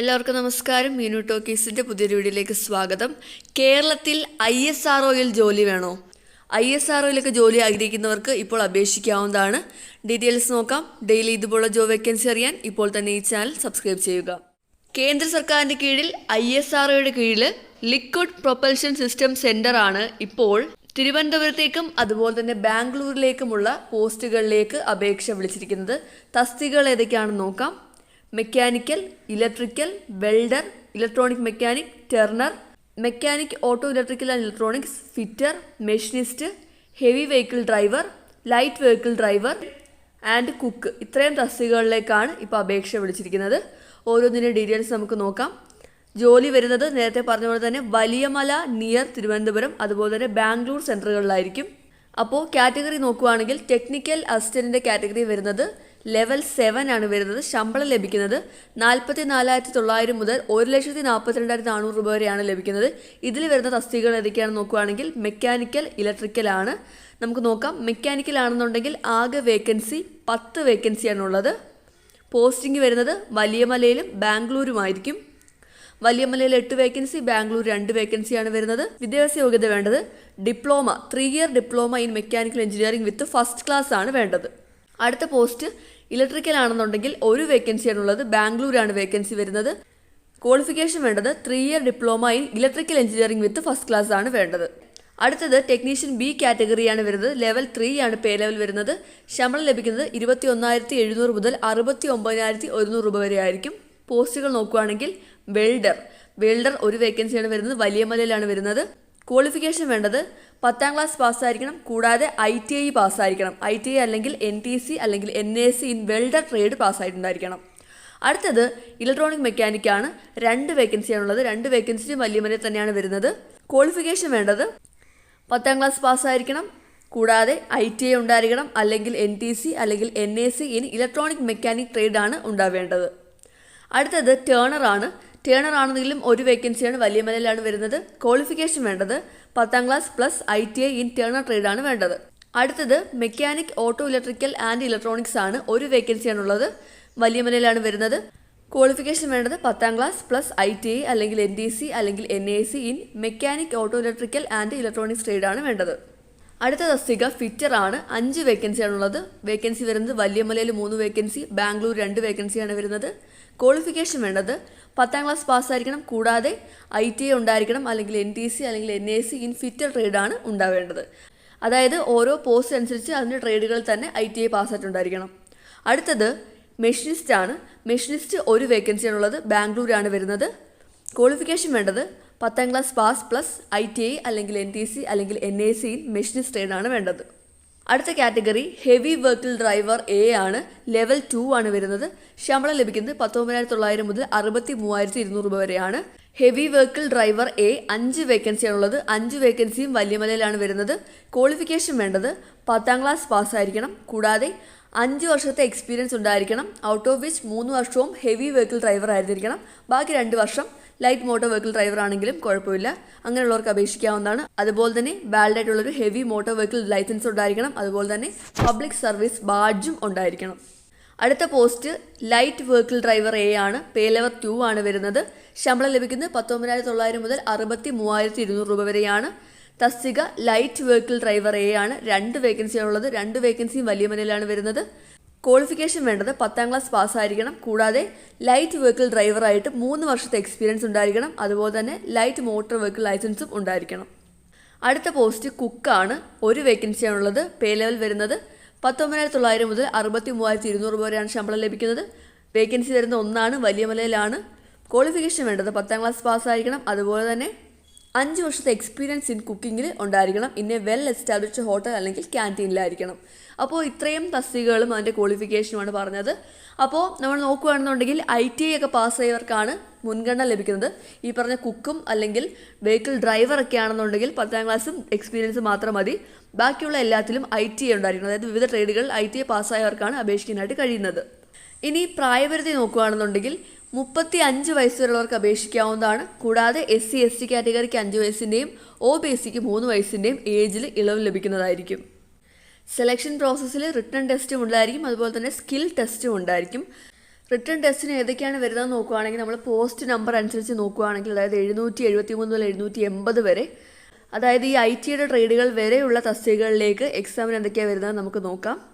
എല്ലാവർക്കും നമസ്കാരം. മീനു ടോക്കീസിന്റെ പുതിയൊരു വീഡിയോയിലേക്ക് സ്വാഗതം. കേരളത്തിൽ ഐ എസ് ആർ ഒയിൽ ജോലി വേണോ? ഐ എസ് ആർ ഒയിലൊക്കെ ജോലി ആഗ്രഹിക്കുന്നവർക്ക് ഇപ്പോൾ അപേക്ഷിക്കാവുന്നതാണ്. ഡീറ്റെയിൽസ് നോക്കാം. ഡെയിലി ഇതുപോലുള്ള ജോബ് വേക്കൻസി അറിയാൻ ഇപ്പോൾ തന്നെ ഈ ചാനൽ സബ്സ്ക്രൈബ് ചെയ്യുക. കേന്ദ്ര സർക്കാരിന്റെ കീഴിൽ ഐ എസ് ആർ ഒയുടെ കീഴിൽ ലിക്വിഡ് പ്രൊപ്പൽഷൻ സിസ്റ്റം സെന്റർ ആണ് ഇപ്പോൾ തിരുവനന്തപുരത്തേക്കും അതുപോലെ തന്നെ ബാംഗ്ലൂരിലേക്കുമുള്ള പോസ്റ്റുകളിലേക്ക് അപേക്ഷ വിളിച്ചിരിക്കുന്നത്. തസ്തികകൾ ഏതൊക്കെയാണെന്ന് നോക്കാം. Mechanical electrical welder electronic mechanic turner mechanic auto electrical and electronics fitter machinist heavy vehicle driver light vehicle driver and cook. ഇത്രയും തസ്തികകളിലേക്കാണ് ഇപ്പോൾ അപേക്ഷ വിളിച്ചിരിക്കുന്നത്. ഓരോന്നിന്റെ ഡീറ്റെയിൽസ് നമുക്ക് നോക്കാം. ജോലി വരുന്നത് നേരത്തെ പറഞ്ഞ പോലെ തന്നെ വലിയമല നിയർ തിരുവനന്തപുരം അതുപോലെ തന്നെ ബാംഗ്ലൂർ സെന്ററുകളിലായിരിക്കും അപ്പോൾ കാറ്റഗറി നോക്കുകയാണെങ്കിൽ ടെക്നിക്കൽ അസിസ്റ്റന്റിന്റെ കാറ്റഗറി വരുന്നത് ലെവൽ സെവൻ ആണ് വരുന്നത്. ശമ്പളം ലഭിക്കുന്നത് നാൽപ്പത്തി നാലായിരത്തി തൊള്ളായിരം മുതൽ ഒരു ലക്ഷത്തി നാൽപ്പത്തി രണ്ടായിരത്തി നാനൂറ് രൂപ വരെയാണ് ലഭിക്കുന്നത്. ഇതിൽ വരുന്ന തസ്തികകൾ ഏതൊക്കെയാണെന്ന് നോക്കുകയാണെങ്കിൽ മെക്കാനിക്കൽ ഇലക്ട്രിക്കൽ ആണ്. നമുക്ക് നോക്കാം. മെക്കാനിക്കൽ ആണെന്നുണ്ടെങ്കിൽ ആകെ വേക്കൻസി പത്ത് വേക്കൻസിയാണുള്ളത് പോസ്റ്റിംഗ് വരുന്നത് വലിയമലയിലും ബാംഗ്ലൂരുമായിരിക്കും വലിയമലയിൽ എട്ട് വേക്കൻസി ബാംഗ്ലൂർ രണ്ട് വേക്കൻസിയാണ് വരുന്നത്. വിദ്യാഭ്യാസ യോഗ്യത വേണ്ടത് diploma three year diploma in mechanical engineering with first class ആണ് വേണ്ടത്. അടുത്ത പോസ്റ്റ് ഇലക്ട്രിക്കൽ ആണെന്നുണ്ടെങ്കിൽ ഒരു വേക്കൻസിയാണുള്ളത് ബാംഗ്ലൂരാണ് വേക്കൻസി വരുന്നത്. ക്വാളിഫിക്കേഷൻ വേണ്ടത് three year diploma in electrical engineering with first class ആണ് വേണ്ടത്. അടുത്തത് ടെക്നീഷ്യൻ ബി കാറ്റഗറിയാണ് വരുന്നത്. ലെവൽ ത്രീ ആണ് പേ ലെവൽ വരുന്നത്. ശമ്പളം ലഭിക്കുന്നത് ഇരുപത്തി ഒന്നായിരത്തി എഴുന്നൂറ് മുതൽ അറുപത്തി ഒമ്പതിനായിരത്തി ഒരുന്നൂറ് രൂപ വരെ ആയിരിക്കും. പോസ്റ്റുകൾ നോക്കുകയാണെങ്കിൽ വെൽഡർ വെൽഡർ ഒരു വേക്കൻസിയാണ് വരുന്നത്. വലിയ മലയിലാണ് വരുന്നത്. ക്വാളിഫിക്കേഷൻ വേണ്ടത് പത്താം ക്ലാസ് പാസ്സായിരിക്കണം കൂടാതെ ഐ ടി ഐ പാസ്സായിരിക്കണം. ഐ ടി ഐ അല്ലെങ്കിൽ എൻ ടി സി അല്ലെങ്കിൽ N A C in welder trade പാസ്സായിട്ടുണ്ടായിരിക്കണം. അടുത്തത് ഇലക്ട്രോണിക് മെക്കാനിക്കാണ് രണ്ട് വേക്കൻസിയാണുള്ളത് രണ്ട് വേക്കൻസിയും വലിയ മലയിൽ തന്നെയാണ് വരുന്നത്. ക്വാളിഫിക്കേഷൻ വേണ്ടത് പത്താം ക്ലാസ് പാസ്സായിരിക്കണം കൂടാതെ ഐ ടി ഐ ഉണ്ടായിരിക്കണം. അല്ലെങ്കിൽ എൻ ടി സി അല്ലെങ്കിൽ N A C in electronic mechanic ട്രേഡാണ് ഉണ്ടാവേണ്ടത്. അടുത്തത് ടേണറാണ് ടേണർ ആണെങ്കിലും ഒരു വേക്കൻസിയാണ് വലിയ മലയിലാണ് വരുന്നത്. ക്വാളിഫിക്കേഷൻ വേണ്ടത് പത്താം class plus I T I in turner trade ആണ് വേണ്ടത്. അടുത്തത് mechanic auto electrical and electronics ആണ് ഒരു വേക്കൻസിയാണുള്ളത് വലിയ മലയിലാണ് വരുന്നത്. ക്വാളിഫിക്കേഷൻ വേണ്ടത് പത്താം class plus I T I അല്ലെങ്കിൽ എൻ ഡി സി അല്ലെങ്കിൽ N A C in mechanic auto electrical and electronics trade ആണ് വേണ്ടത്. അടുത്ത തസ്തിക ഫിറ്റർ ആണ്. അഞ്ച് വേക്കൻസിയാണുള്ളത് വേക്കൻസി വരുന്നത് വലിയമലയിൽ മൂന്ന് വേക്കൻസി ബാംഗ്ലൂർ രണ്ട് വേക്കൻസിയാണ് വരുന്നത്. ക്വാളിഫിക്കേഷൻ വേണ്ടത് പത്താം ക്ലാസ് പാസ്സായിരിക്കണം കൂടാതെ ഐ ടി ഐ ഉണ്ടായിരിക്കണം. അല്ലെങ്കിൽ എൻ ടി സി അല്ലെങ്കിൽ N A C in fitter ട്രേഡാണ് ഉണ്ടാവേണ്ടത്. അതായത് ഓരോ പോസ്റ്റ് അനുസരിച്ച് അതിന്റെ ട്രേഡുകളിൽ തന്നെ ഐ ടി ഐ പാസ്സായിട്ടുണ്ടായിരിക്കണം അടുത്തത് മെഷീനിസ്റ്റ് ആണ്. മെഷീനിസ്റ്റ് ഒരു വേക്കൻസിയാണുള്ളത് ബാംഗ്ലൂരാണ് വരുന്നത്. ക്വാളിഫിക്കേഷൻ വേണ്ടത് പത്താം class pass plus I T I അല്ലെങ്കിൽ എൻ ടി സി അല്ലെങ്കിൽ എൻ എ സി മെഷീനിസ്റ്റ് ട്രേഡാണ് വേണ്ടത്. അടുത്ത category heavy vehicle driver A ആണ്. ലെവൽ ടു ആണ് വരുന്നത്. ശമ്പളം ലഭിക്കുന്നത് പത്തൊമ്പതിനായിരത്തി തൊള്ളായിരം മുതൽ അറുപത്തി മൂവായിരത്തി ഇരുന്നൂറ് രൂപ വരെയാണ്. ഹെവി വെഹിക്കിൾ ഡ്രൈവർ എ അഞ്ച് വേക്കൻസിയാണുള്ളത് അഞ്ച് വേക്കൻസിയും വലിയമലയിലാണ് വരുന്നത്. ക്വാളിഫിക്കേഷൻ വേണ്ടത് പത്താം ക്ലാസ് പാസ്സായിരിക്കണം കൂടാതെ അഞ്ച് വർഷത്തെ എക്സ്പീരിയൻസ് ഉണ്ടായിരിക്കണം. ഔട്ട് ഓഫ് വിച്ച് മൂന്ന് വർഷവും ഹെവി വെഹിക്കിൾ ഡ്രൈവർ ആയിരുന്നിരിക്കണം. ബാക്കി രണ്ട് വർഷം ലൈറ്റ് മോട്ടോർ വെഹിക്കിൾ ഡ്രൈവർ ആണെങ്കിലും കുഴപ്പമില്ല. അങ്ങനെയുള്ളവർക്ക് അപേക്ഷിക്കാവുന്നതാണ്. അതുപോലെ തന്നെ വാലിഡ് ആയിട്ടുള്ളൊരു ഹെവി മോട്ടോർ വെഹിക്കിൾ ലൈസൻസ് ഉണ്ടായിരിക്കണം. അതുപോലെ തന്നെ പബ്ലിക് സർവീസ് ബാഡ്ജും ഉണ്ടായിരിക്കണം. അടുത്ത post light vehicle driver A ആണ്. പേ ലെവർ ടു ആണ് വരുന്നത്. ശമ്പളം ലഭിക്കുന്നത് പത്തൊമ്പതിനായിരത്തി തൊള്ളായിരം മുതൽ അറുപത്തി മൂവായിരത്തി ഇരുന്നൂറ് രൂപ വരെയാണ്. തസ്തിക ലൈറ്റ് വെഹിക്കിൾ ഡ്രൈവർ എ ആണ്. രണ്ട് വേക്കൻസിയാണുള്ളത് രണ്ട് വേക്കൻസിയും വലിയ മനയിലാണ് വരുന്നത്. ക്വാളിഫിക്കേഷൻ വേണ്ടത് പത്താം ക്ലാസ് പാസ്സായിരിക്കണം കൂടാതെ ലൈറ്റ് വെഹിക്കിൾ ഡ്രൈവറായിട്ട് മൂന്ന് വർഷത്തെ എക്സ്പീരിയൻസ് ഉണ്ടായിരിക്കണം. അതുപോലെ തന്നെ ലൈറ്റ് മോട്ടോർ വെഹിക്കിൾ ലൈസൻസും ഉണ്ടായിരിക്കണം. അടുത്ത പോസ്റ്റ് കുക്കാണ് ഒരു വേക്കൻസിയാണുള്ളത് പേ ലെവൽ വരുന്നത് പത്തൊമ്പതിനായിരത്തി തൊള്ളായിരം മുതൽ അറുപത്തി മൂവായിരത്തി ഇരുന്നൂറ് രൂപ വരെയാണ് ശമ്പളം ലഭിക്കുന്നത്. വേക്കൻസി വരുന്ന ഒന്നാണ് വലിയ മലയിലാണ് ക്വാളിഫിക്കേഷൻ വേണ്ടത് പത്താം ക്ലാസ് പാസ്സായിരിക്കണം അതുപോലെ തന്നെ അഞ്ച് വർഷത്തെ എക്സ്പീരിയൻസ് ഇൻ കുക്കിങ്ങിൽ ഉണ്ടായിരിക്കണം. എ വെൽ എസ്റ്റാബ്ലിഷ്ഡ് ഹോട്ടൽ അല്ലെങ്കിൽ ക്യാന്റീനിലായിരിക്കണം അപ്പോൾ ഇത്രയും തസ്തികകളും അതിന്റെ ക്വാളിഫിക്കേഷനുമാണ് പറഞ്ഞത്. അപ്പോൾ നമ്മൾ നോക്കുകയാണെന്നുണ്ടെങ്കിൽ ഐ ടി ഒക്കെ പാസ് ചെയ്തവർക്കാണ് മുൻഗണന ലഭിക്കുന്നത്. ഈ പറഞ്ഞ കുക്കും അല്ലെങ്കിൽ വെഹിക്കിൾ ഡ്രൈവർ ഒക്കെ ആണെന്നുണ്ടെങ്കിൽ പത്താം ക്ലാസ്സും എക്സ്പീരിയൻസ് മാത്രം മതി. ബാക്കിയുള്ള എല്ലാത്തിലും ഐ ടി ഉണ്ടായിരിക്കണം. അതായത് വിവിധ ട്രേഡുകൾ ഐ ടി പാസ്സായവർക്കാണ് അപേക്ഷിക്കാനായിട്ട് കഴിയുന്നത്. ഇനി പ്രായപരിധി നോക്കുകയാണെന്നുണ്ടെങ്കിൽ മുപ്പത്തി അഞ്ച് വയസ്സുള്ളവർക്ക് അപേക്ഷിക്കാവുന്നതാണ്. കൂടാതെ എസ് സി എസ് ടി കാറ്റഗറിക്ക് അഞ്ച് വയസ്സിന്റെയും ഒ ബി എസ് സിക്ക് മൂന്ന് വയസ്സിന്റെയും ഏജിൽ ഇളവ് ലഭിക്കുന്നതായിരിക്കും. സെലക്ഷൻ പ്രോസസ്സിൽ റിട്ടേൺ ടെസ്റ്റും ഉണ്ടായിരിക്കും. അതുപോലെ തന്നെ സ്കിൽ ടെസ്റ്റും ഉണ്ടായിരിക്കും. റിട്ടേൺ ടെസ്റ്റിന് ഏതൊക്കെയാണ് വരുന്നത് നോക്കുകയാണെങ്കിൽ നമ്മൾ പോസ്റ്റ് നമ്പർ അനുസരിച്ച് നോക്കുകയാണെങ്കിൽ അതായത് എഴുന്നൂറ്റി എഴുപത്തി മൂന്ന് മുതൽ എഴുന്നൂറ്റി എൺപത് വരെ അതായത് ഈ ഐ ടിയുടെ ട്രേഡുകൾ വരെയുള്ള തസ്തികകളിലേക്ക് എക്സാമിന് എന്തൊക്കെയാണ് വരുന്നത് നമുക്ക് നോക്കാം.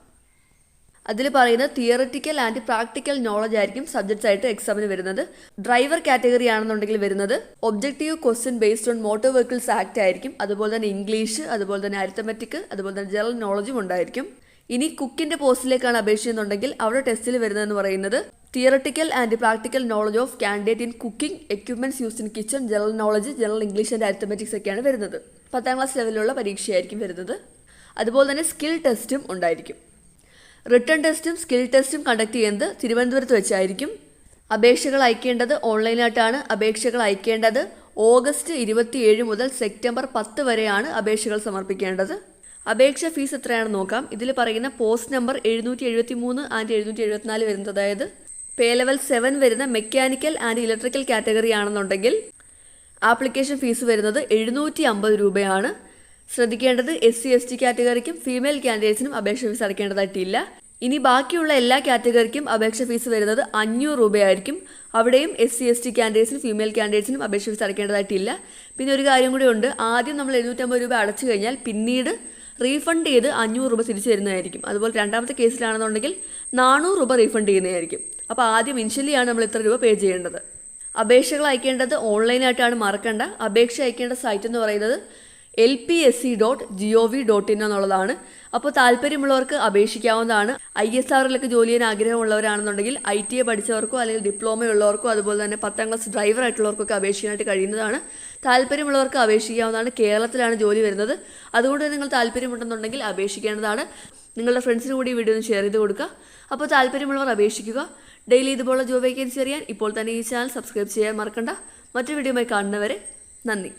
അതിൽ പറയുന്ന തിയററ്റിക്കൽ ആൻഡ് പ്രാക്ടിക്കൽ നോളജ് ആയിരിക്കും സബ്ജക്ട്സ് ആയിട്ട് എക്സാമിന് വരുന്നത്. ഡ്രൈവർ കാറ്റഗറി ആണെന്നുണ്ടെങ്കിൽ വരുന്നത് objective question based on motor vehicles act ആയിരിക്കും. അതുപോലെ തന്നെ ഇംഗ്ലീഷ് അതുപോലെ തന്നെ അരിത്തമെറ്റിക് അതുപോലെ തന്നെ ജനറൽ നോളജും ഉണ്ടായിരിക്കും. ഇനി കുക്കിന്റെ പോസ്റ്റിലേക്കാണ് അപേക്ഷിക്കുന്നുണ്ടെങ്കിൽ അവിടെ ടെസ്റ്റിൽ വരുന്നതെന്ന് പറയുന്നത് theoretical and practical knowledge of candidate in cooking equipments use in kitchen general knowledge general English and arithmetics ഒക്കെയാണ് വരുന്നത്. പത്താം ക്ലാസ് ലെവലിലുള്ള പരീക്ഷയായിരിക്കും വരുന്നത്. അതുപോലെ തന്നെ സ്കിൽ ടെസ്റ്റും ഉണ്ടായിരിക്കും. റിട്ടേൺ ടെസ്റ്റും സ്കിൽ ടെസ്റ്റും കണ്ടക്ട് ചെയ്യുന്നത് തിരുവനന്തപുരത്ത് വെച്ചായിരിക്കും. അപേക്ഷകൾ അയക്കേണ്ടത് ഓൺലൈനായിട്ടാണ്. അപേക്ഷകൾ അയക്കേണ്ടത് ഓഗസ്റ്റ് ഇരുപത്തിയേഴ് മുതൽ സെപ്റ്റംബർ പത്ത് വരെയാണ് അപേക്ഷകൾ സമർപ്പിക്കേണ്ടത്. അപേക്ഷ ഫീസ് എത്രയാണെന്ന് നോക്കാം. ഇതിൽ പറയുന്ന പോസ്റ്റ് നമ്പർ എഴുന്നൂറ്റി എഴുപത്തി മൂന്ന് ആൻഡ് എഴുന്നൂറ്റി എഴുപത്തിനാല് വരുന്നത് അതായത് പേ ലെവൽ സെവൻ വരുന്ന മെക്കാനിക്കൽ ആൻഡ് ഇലക്ട്രിക്കൽ കാറ്റഗറി ആണെന്നുണ്ടെങ്കിൽ ആപ്ലിക്കേഷൻ ഫീസ് വരുന്നത് എഴുന്നൂറ്റി അമ്പത് രൂപയാണ്. ശ്രദ്ധിക്കേണ്ടത് എസ് സി എസ് ടി കാറ്റഗറിക്കും ഫീമെയിൽ കാൻഡിഡേറ്റ്സിനും അപേക്ഷ ഫീസ് അടയ്ക്കേണ്ടതായിട്ടില്ല. ഇനി ബാക്കിയുള്ള എല്ലാ കാറ്റഗറിക്കും അപേക്ഷ ഫീസ് വരുന്നത് അഞ്ഞൂറ് രൂപയായിരിക്കും. അവിടെയും എസ് സി എസ് ടി കാൻഡിഡേറ്റ്സിനും ഫീമെയിൽ കാൻഡിഡേറ്റ്സിനും അപേക്ഷ ഫീസ് അടയ്ക്കേണ്ടതായിട്ടില്ല. പിന്നെ ഒരു കാര്യം കൂടി ഉണ്ട്. ആദ്യം നമ്മൾ എഴുന്നൂറ്റമ്പത് രൂപ അടച്ചു കഴിഞ്ഞാൽ പിന്നീട് റീഫണ്ട് ചെയ്ത് അഞ്ഞൂറ് രൂപ തിരിച്ചു തരുന്നതായിരിക്കും അതുപോലെ രണ്ടാമത്തെ കേസിലാണെന്നുണ്ടെങ്കിൽ നാനൂറ് രൂപ റീഫണ്ട് ചെയ്യുന്നതായിരിക്കും. അപ്പോൾ ആദ്യം ഇനിഷ്യലി ആണ് നമ്മൾ ഇത്ര രൂപ പേ ചെയ്യേണ്ടത്. അപേക്ഷകൾ അയക്കേണ്ടത് ഓൺലൈനായിട്ടാണ് മറക്കണ്ട. അപേക്ഷ അയക്കേണ്ട സൈറ്റ് എന്ന് പറയുന്നത് L P S C dot G O V dot in എന്നുള്ളതാണ്. അപ്പോൾ താല്പര്യമുള്ളവർക്ക് അപേക്ഷിക്കാവുന്നതാണ്. ഐ എസ് ആറിലൊക്കെ ജോലി ചെയ്യാൻ ആഗ്രഹമുള്ളവരാണെന്നുണ്ടെങ്കിൽ ഐ ടി എ പഠിച്ചവർക്കോ അല്ലെങ്കിൽ ഡിപ്ലോമ ഉള്ളവർക്കോ അതുപോലെ തന്നെ പത്താം ക്ലാസ് ഡ്രൈവർ ആയിട്ടുള്ളവർക്കൊക്കെ അപേക്ഷിക്കാനായിട്ട് കഴിയുന്നതാണ്. താല്പര്യമുള്ളവർക്ക് അപേക്ഷിക്കാവുന്നതാണ്. കേരളത്തിലാണ് ജോലി വരുന്നത്. അതുകൊണ്ട് നിങ്ങൾ താല്പര്യമുണ്ടെന്നുണ്ടെങ്കിൽ അപേക്ഷിക്കേണ്ടതാണ്. നിങ്ങളുടെ ഫ്രണ്ട്സിന് കൂടി വീഡിയോ ഒന്ന് ഷെയർ ചെയ്ത് കൊടുക്കുക. അപ്പോൾ താല്പര്യമുള്ളവർ അപേക്ഷിക്കുക. ഡെയിലി ഇതുപോലുള്ള ജോബ് വേക്കൻസി അറിയാൻ ഇപ്പോൾ തന്നെ ഈ ചാനൽ സബ്സ്ക്രൈബ് ചെയ്യാൻ മറക്കണ്ട. മറ്റൊരു വീഡിയോയുമായി കാണുന്നവരെ നന്ദി.